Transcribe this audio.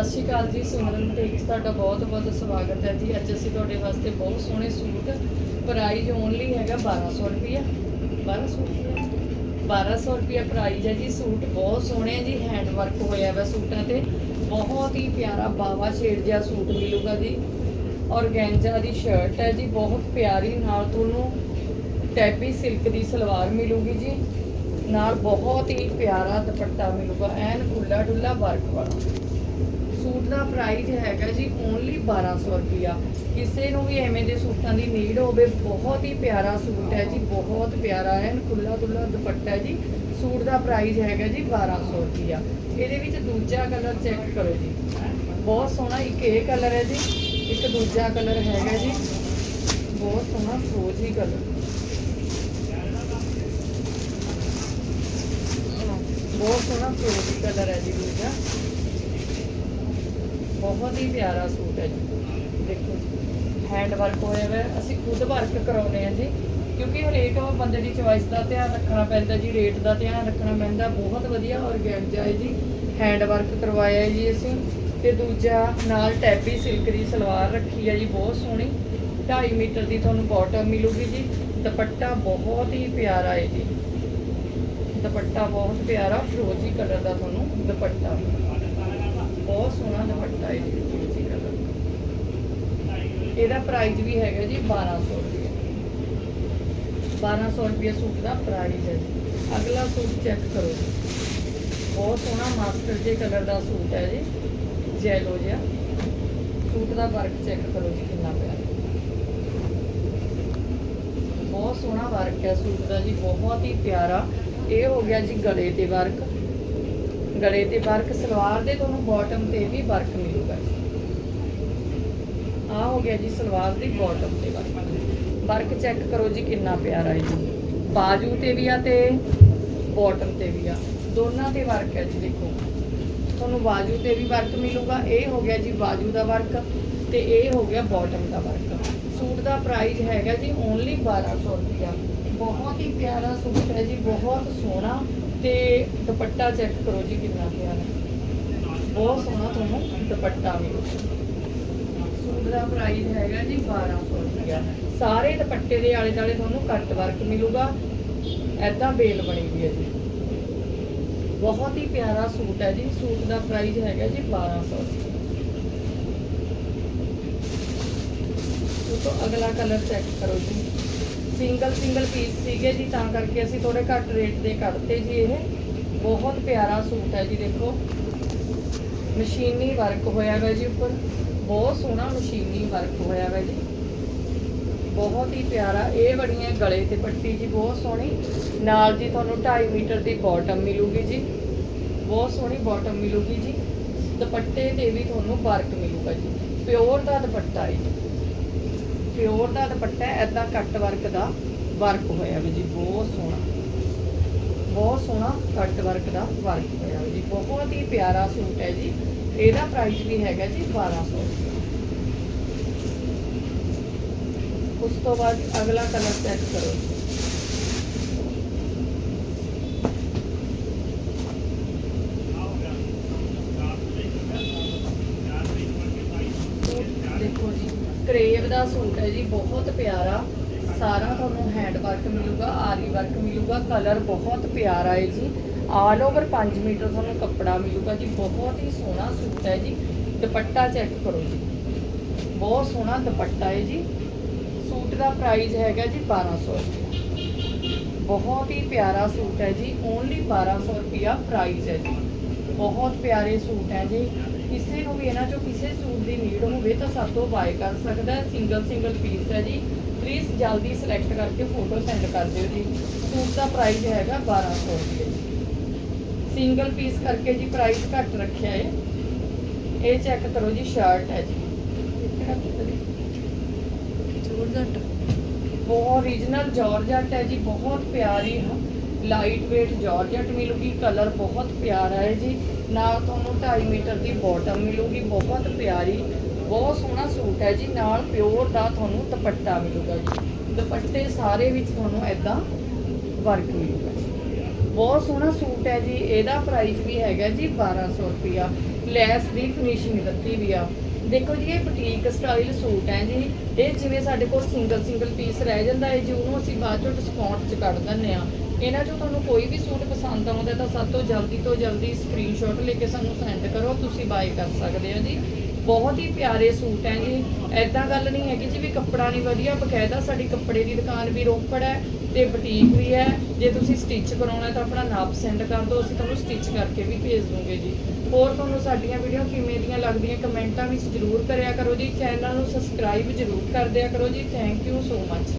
ਸਤਿ ਸ਼੍ਰੀ ਅਕਾਲ ਜੀ, ਸਿਮਰਨ ਬੁਟੀਕ 'ਚ ਤੁਹਾਡਾ ਬਹੁਤ ਬਹੁਤ ਸਵਾਗਤ ਹੈ ਜੀ। ਅੱਜ ਅਸੀਂ ਤੁਹਾਡੇ ਵਾਸਤੇ ਬਹੁਤ ਸੋਹਣੇ ਸੂਟ ਪ੍ਰਾਈਜ਼ ਓਨਲੀ ਹੈਗਾ 1200 ਰੁਪਿਆ 1200 ਰੁਪਿਆ 1200 ਰੁਪਿਆ ਪ੍ਰਾਈਜ਼ ਹੈ ਜੀ, ਸੂਟ ਬਹੁਤ ਸੋਹਣੇ ਜੀ ਹੈਂਡ ਵਰਕ ਹੋਇਆ ਵਾ ਸੂਟਾਂ ਤੇ। ਬਹੁਤ ਹੀ ਪਿਆਰਾ ਬਾਵਾ ਸ਼ੇਡ ਜਿਹਾ ਸੂਟ ਮਿਲੂਗਾ ਜੀ। ਔਰਗੈਂਜਾ ਦੀ ਸ਼ਰਟ ਹੈ ਜੀ, ਬਹੁਤ ਪਿਆਰੀ, ਨਾਲ ਤੁਹਾਨੂੰ ਟੈਬੀ ਸਿਲਕ ਦੀ ਸਲਵਾਰ ਮਿਲੂਗੀ ਜੀ। ਨਾਲ ਬਹੁਤ ਹੀ ਪਿਆਰਾ ਦੁਪੱਟਾ ਮਿਲੂਗਾ, ਐਨ ਖੁੱਲਾ ਡੁੱਲਾ ਵਰਕ ਵਾਲਾ। ਸੂਟ ਦਾ ਪ੍ਰਾਈਸ ਹੈਗਾ ਜੀ ਓਨਲੀ 1200 ਰੁਪਿਆ ਕਿਸੇ ਨੂੰ ਵੀ ਐਵੇਂ ਦੇ ਸੂਟਾਂ ਦੀ ਨੀਡ ਹੋਵੇ, ਬਹੁਤ ਹੀ ਪਿਆਰਾ ਸੂਟ ਹੈ ਜੀ, ਬਹੁਤ ਪਿਆਰਾ ਹੈ ਖੁੱਲਾ ਡੁੱਲਾ ਦੁਪੱਟਾ ਜੀ। ਸੂਟ ਦਾ ਪ੍ਰਾਈਸ ਹੈਗਾ ਜੀ 1200 ਰੁਪਿਆ ਇਹਦੇ ਵਿੱਚ ਦੂਜਾ ਕਲਰ ਚੈੱਕ ਕਰੋ ਜੀ। ਬਹੁਤ ਸੋਹਣਾ ਇੱਕ ਇਹ ਕਲਰ ਹੈ ਜੀ, ਇੱਕ ਦੂਜਾ ਕਲਰ ਹੈਗਾ ਜੀ। ਬਹੁਤ ਸੋਹਣਾ ਫਰੋਜ਼ੀ ਕਲਰ ਬਹੁਤ ਸੋਹਣਾ ਫਰੋਜ਼ੀ ਕਲਰ ਹੈ ਜੀ ਦੂਜਾ। ਬਹੁਤ ਹੀ ਪਿਆਰਾ ਸੂਟ ਹੈ ਜੀ। ਦੇਖੋ ਜੀ ਹੈਂਡ ਵਰਕ ਹੋਇਆ ਹੋਇਆ, ਅਸੀਂ ਖੁਦ ਵਰਕ ਕਰਾਉਨੇ ਆ ਜੀ। ਕਿਉਂਕਿ ਹਰੇਕ ਬੰਦੇ ਦੀ ਚੋਇਸ ਦਾ ਧਿਆਨ ਰੱਖਣਾ ਪੈਂਦਾ ਜੀ ਰੇਟ ਦਾ ਧਿਆਨ ਰੱਖਣਾ ਪੈਂਦਾ, ਬਹੁਤ ਵਧੀਆ ਔਰਗੈਂਜਾ ਹੈ ਜੀ। ਹੈਂਡ ਵਰਕ ਕਰਵਾਇਆ ਹੈ ਜੀ ਅਸੀਂ। ਤੇ ਦੂਜਾ, ਨਾਲ ਟੈਬੀ ਸਿਲਕ ਦੀ ਸਲਵਾਰ ਰੱਖੀ ਹੈ ਜੀ, ਬਹੁਤ ਸੋਹਣੀ। 2.5 ਮੀਟਰ ਦੀ ਤੁਹਾਨੂੰ ਬਾਟਮ ਮਿਲੂਗੀ ਜੀ। ਦੁਪੱਟਾ ਬਹੁਤ ਹੀ ਪਿਆਰਾ ਹੈ ਜੀ। ਦੁਪੱਟਾ ਬਹੁਤ ਪਿਆਰਾ ਫਰੋਜ਼ੀ ਕਲਰ ਦਾ ਤੁਹਾਨੂੰ ਦੁਪੱਟਾ। ਬਹੁਤ ਸੋਹਣਾ ਦੁਪੱਟਾ ਹੈ ਜੀ ਫਰੋਜ਼ੀ ਕਲਰ ਇਹਦਾ ਪ੍ਰਾਈਸ ਵੀ ਹੈਗਾ ਜੀ 1200 ਰੁਪਏ। 1200 ਰੁਪਏ ਸੂਟ ਦਾ ਪ੍ਰਾਈਸ ਹੈ ਅਗਲਾ ਸੂਟ ਚੈੱਕ ਕਰੋ। ਬਹੁਤ ਸੋਹਣਾ ਮਾਸਟਰ ਜੇ ਕਲਰ ਦਾ ਸੂਟ ਹੈ ਜੀ ਜੈਲੋ ਜਿਹਾ। ਸੂਟ ਦਾ ਵਰਕ ਚੈੱਕ ਕਰੋ ਜੀ ਕਿੰਨਾ ਪਿਆਰਾ ਬਹੁਤ ਸੋਹਣਾ ਵਰਕ ਹੈ ਸੂਟ ਦਾ ਜੀ, ਬਹੁਤ ਹੀ ਪਿਆਰਾ। ਇਹ ਹੋ ਗਿਆ ਜੀ ਗਲੇ ਤੇ ਵਰਕ ਗਲੇ ਤੇ ਵਰਕ, ਸਲਵਾਰ ਦੇ ਤੁਹਾਨੂੰ ਬਾਟਮ ਤੇ ਵੀ ਵਰਕ ਮਿਲੂਗਾ ਆ ਹੋ ਗਿਆ ਜੀ ਸਲਵਾਰ ਦੀ ਬਾਟਮ ਤੇ ਵਰਕ ਵਰਕ ਚੈੱਕ ਕਰੋ ਜੀ ਕਿੰਨਾ ਪਿਆਰਾ ਹੈ ਜੀ। ਬਾਜੂ ਤੇ ਵੀ ਆ ਤੇ ਬਾਟਮ ਤੇ ਵੀ ਆ। ਦੋਨਾਂ ਤੇ ਵਰਕ ਹੈ ਜੀ ਦੇਖੋ। ਤੁਹਾਨੂੰ ਬਾਜੂ ਤੇ ਵੀ ਵਰਕ ਮਿਲੂਗਾ। ਇਹ ਹੋ ਗਿਆ ਜੀ ਬਾਜੂ ਦਾ ਵਰਕ ਤੇ ਇਹ ਹੋ ਗਿਆ ਬਾਟਮ ਦਾ ਵਰਕ ਸੂਟ ਦਾ ਪ੍ਰਾਈਸ ਹੈਗਾ ਜੀ ਓਨਲੀ 1200 ਰੁਪਇਆ। ਬਹੁਤ ਹੀ ਪਿਆਰਾ ਸੂਟ ਹੈ ਜੀ, ਬਹੁਤ ਸੋਹਣਾ। ਤੇ ਦੁਪੱਟਾ ਚੈੱਕ ਕਰੋ ਜੀ ਕਿੰਨਾ ਪਿਆਰਾ ਬਹੁਤ ਸੋਹਣਾ ਤੁਹਾਨੂੰ ਦੁਪੱਟਾ ਮਿਲੂਗਾ ਸੂਟ ਦਾ ਪ੍ਰਾਈਸ ਹੈਗਾ ਜੀ 1200 ਰੁਪਇਆ। ਸਾਰੇ ਦੁਪੱਟੇ ਦੇ ਆਲੇ ਦੁਆਲੇ ਤੁਹਾਨੂੰ ਕੱਟ ਵਰਕ ਮਿਲੂਗਾ। ਐਦਾਂ ਬੇਲ ਬਣੀ ਹੋਈ ਹੈ ਜੀ। ਬਹੁਤ ਹੀ ਪਿਆਰਾ ਸੂਟ ਹੈ ਜੀ। ਸੂਟ ਦਾ ਪ੍ਰਾਈਸ ਹੈਗਾ ਜੀ 1200 ਉਸ ਤੋਂ ਅਗਲਾ ਕਲਰ ਚੈੱਕ ਕਰੋ ਜੀ। ਸਿੰਗਲ ਸਿੰਗਲ ਪੀਸ ਸੀਗੇ ਜੀ, ਤਾਂ ਕਰਕੇ ਅਸੀਂ ਥੋੜੇ ਘੱਟ ਰੇਟ ਦੇ ਕੱਢਤੇ ਜੀ ਇਹ। ਬਹੁਤ ਪਿਆਰਾ ਸੂਟ ਹੈ ਜੀ, ਦੇਖੋ। ਮਸ਼ੀਨੀ ਵਰਕ ਹੋਇਆ ਹੋਇਆ ਜੀ ਉੱਪਰ। ਬਹੁਤ ਸੋਹਣਾ ਮਸ਼ੀਨੀ ਵਰਕ ਹੋਇਆ ਹੋਇਆ ਜੀ। ਬਹੁਤ ਹੀ ਪਿਆਰਾ। ਇਹ ਬੜੀਆਂ ਗਲੇ ਤੇ ਪੱਟੀ ਜੀ, ਬਹੁਤ ਸੋਹਣੀ। ਨਾਲ ਜੀ ਤੁਹਾਨੂੰ 2.5 ਮੀਟਰ ਦੀ ਬਾਟਮ ਮਿਲੂਗੀ ਜੀ। ਬਹੁਤ ਸੋਹਣੀ ਬਾਟਮ ਮਿਲੂਗੀ ਜੀ। ਦੁਪੱਟੇ ਤੇ ਵੀ ਤੁਹਾਨੂੰ ਵਰਕ ਮਿਲੂਗਾ ਜੀ। ਪਿਓਰ ਦਾ ਦੁਪੱਟਾ ਹੈ ਜੀ। ਪਿਓਰ ਦਾ ਦੁਪੱਟਾ ਐਦਾਂ ਕੱਟ ਵਰਕ ਦਾ ਵਰਕ ਹੋਇਆ ਵੀ ਜੀ, ਬਹੁਤ ਸੋਹਣਾ। ਬਹੁਤ ਸੋਹਣਾ ਕੱਟ ਵਰਕ ਦਾ ਵਰਕ ਹੋਇਆ ਵੀ ਜੀ, ਬਹੁਤ ਹੀ ਪਿਆਰਾ ਸੂਟ ਹੈ ਜੀ। ਇਹਦਾ ਪ੍ਰਾਈਸ ਵੀ ਹੈਗਾ ਜੀ 1200 ਉਸ ਤੋਂ ਬਾਅਦ ਅਗਲਾ ਕਲਰ ਚੈੱਕ ਕਰੋ ਸੂਟ ਦੇਖੋ ਜੀ ਕਰੇਵ ਦਾ ਸੂਟ ਹੈ ਜੀ ਬਹੁਤ ਪਿਆਰਾ ਸਾਰਾ ਤੁਹਾਨੂੰ ਹੈਂਡ ਵਰਕ ਮਿਲੂਗਾ, ਆਰੀ ਵਰਕ ਮਿਲੂਗਾ ਕਲਰ ਬਹੁਤ ਪਿਆਰਾ ਹੈ ਜੀ। ਆਲ ਓਵਰ 5 ਮੀਟਰ ਤੁਹਾਨੂੰ ਕੱਪੜਾ ਮਿਲੂਗਾ ਜੀ, ਬਹੁਤ ਹੀ ਸੋਹਣਾ ਸੂਟ ਹੈ ਜੀ। ਦੁਪੱਟਾ ਚੈੱਕ ਕਰੋ ਜੀ। ਬਹੁਤ ਸੋਹਣਾ ਦੁਪੱਟਾ ਹੈ ਜੀ। ਸੂਟ ਦਾ ਪ੍ਰਾਈਸ ਹੈਗਾ ਜੀ 1200 ਰੁਪਏ ਬਹੁਤ ਹੀ ਪਿਆਰਾ ਸੂਟ ਹੈ ਜੀ ਓਨਲੀ 1200 ਰੁਪਿਆ ਪ੍ਰਾਈਸ ਹੈ ਜੀ। ਬਹੁਤ ਪਿਆਰੇ ਸੂਟ ਹੈ ਜੀ। ਕਿਸੇ ਨੂੰ ਵੀ ਇਹਨਾਂ ਚੋਂ ਕਿਸੇ ਸੂਟ ਦੀ ਨੀਡ ਹੋਵੇ ਤਾਂ ਸਾਡੇ ਤੋਂ ਬਾਏ ਕਰ ਸਕਦਾ ਹੈ। ਸਿੰਗਲ ਸਿੰਗਲ ਪੀਸ ਹੈ ਜੀ। ਪਲੀਜ਼ ਜਲਦੀ ਸਿਲੈਕਟ ਕਰਕੇ ਫੋਟੋ ਸੈਂਡ ਕਰ ਦਿਓ ਜੀ। ਸੂਟ ਦਾ ਪ੍ਰਾਈਸ ਹੈਗਾ 1200 ਰੁਪਏ। ਸਿੰਗਲ ਪੀਸ ਕਰਕੇ ਜੀ ਪ੍ਰਾਈਸ ਘੱਟ ਰੱਖਿਆ ਹੈ ਇਹ ਚੈੱਕ ਕਰੋ ਜੀ ਸ਼ਰਟ ਹੈ ਜੀ। ਜੋਰਜਟ। ਉਹ ਓਰੀਜਨਲ ਜਾਰਜਟ ਹੈ ਜੀ ਬਹੁਤ ਪਿਆਰੀ ਲਾਈਟ weight ਜਾਰਜਟ ਮਿਲੂਗੀ ਕਲਰ ਬਹੁਤ ਪਿਆਰਾ ਹੈ ਜੀ। ਨਾਲ ਤੁਹਾਨੂੰ 2.5 ਮੀਟਰ ਦੀ ਬਾਟਮ ਮਿਲੂਗੀ, ਬਹੁਤ ਪਿਆਰੀ, ਬਹੁਤ ਸੋਹਣਾ ਸੂਟ ਹੈ ਜੀ। ਨਾਲ ਪਿਓਰ ਦਾ ਤੁਹਾਨੂੰ ਦੁਪੱਟਾ ਮਿਲੂਗਾ ਜੀ। ਦੁਪੱਟੇ ਸਾਰੇ ਵਿੱਚ ਤੁਹਾਨੂੰ ਐਦਾਂ ਵਰਕ ਮਿਲੂਗਾ ਜੀ। ਬਹੁਤ ਸੋਹਣਾ ਸੂਟ ਹੈ ਜੀ। ਇਹਦਾ ਪ੍ਰਾਈਸ ਵੀ ਹੈਗਾ ਜੀ 1200 ਰੁਪਿਆ ਲੈਸ ਦੀ ਫਿਨਿਸ਼ਿੰਗ ਦਿੱਤੀ ਵੀ ਆ। ਦੇਖੋ ਜੀ, ਇਹ ਬੁਟੀਕ ਸਟਾਈਲ ਸੂਟ ਹੈ ਜੀ। ਇਹ ਜਿਵੇਂ ਸਾਡੇ ਕੋਲ ਸਿੰਗਲ ਸਿੰਗਲ ਪੀਸ ਰਹਿ ਜਾਂਦਾ ਹੈ ਜੀ, ਉਹਨੂੰ ਅਸੀਂ ਬਾਅਦ ਚੋਂ ਡਿਸਕਾਊਂਟ 'ਚ ਕੱਢ ਦਿੰਦੇ ਆ ਇਹਨਾਂ 'ਚੋਂ ਤੁਹਾਨੂੰ ਕੋਈ ਵੀ ਸੂਟ ਪਸੰਦ ਆਉਂਦਾ ਤਾਂ ਸਭ ਤੋਂ ਜਲਦੀ ਤੋਂ ਜਲਦੀ ਸਕਰੀਨਸ਼ਾਟ ਲੈ ਕੇ ਸਾਨੂੰ ਸੈਂਡ ਕਰੋ, ਤੁਸੀਂ ਬਾਏ ਕਰ ਸਕਦੇ ਹੋ ਜੀ। ਬਹੁਤ ਹੀ ਪਿਆਰੇ ਸੂਟ ਹੈ ਜੀ। ਐਦਾਂ ਗੱਲ ਨਹੀਂ ਹੈਗੀ ਜੀ ਵੀ ਕੱਪੜਾ ਨਹੀਂ ਵਧੀਆ। ਬਕਾਇਦਾ ਸਾਡੀ ਕੱਪੜੇ ਦੀ ਦੁਕਾਨ ਵੀ ਰੋਪੜ ਹੈ ਤੇ ਬੁਟੀਕ ਵੀ ਹੈ। ਜੇ ਤੁਸੀਂ ਸਟਿਚ ਕਰਾਉਣਾ ਤਾਂ ਆਪਣਾ ਨਾਪ ਸੈਂਡ ਕਰ ਦਿਓ, ਅਸੀਂ ਤੁਹਾਨੂੰ ਸਟਿਚ ਕਰਕੇ ਵੀ ਭੇਜ ਦੂੰਗੇ ਜੀ। ਹੋਰ ਤੁਹਾਨੂੰ ਸਾਡੀਆਂ ਵੀਡੀਓ ਕਿਵੇਂ ਦੀਆਂ ਲੱਗਦੀਆਂ ਕਮੈਂਟਾਂ ਵਿੱਚ ਜ਼ਰੂਰ ਕਰਿਆ ਕਰੋ ਜੀ। ਚੈਨਲ ਨੂੰ ਸਬਸਕ੍ਰਾਈਬ ਜ਼ਰੂਰ ਕਰ ਦਿਆ ਕਰੋ ਜੀ। Thank you so much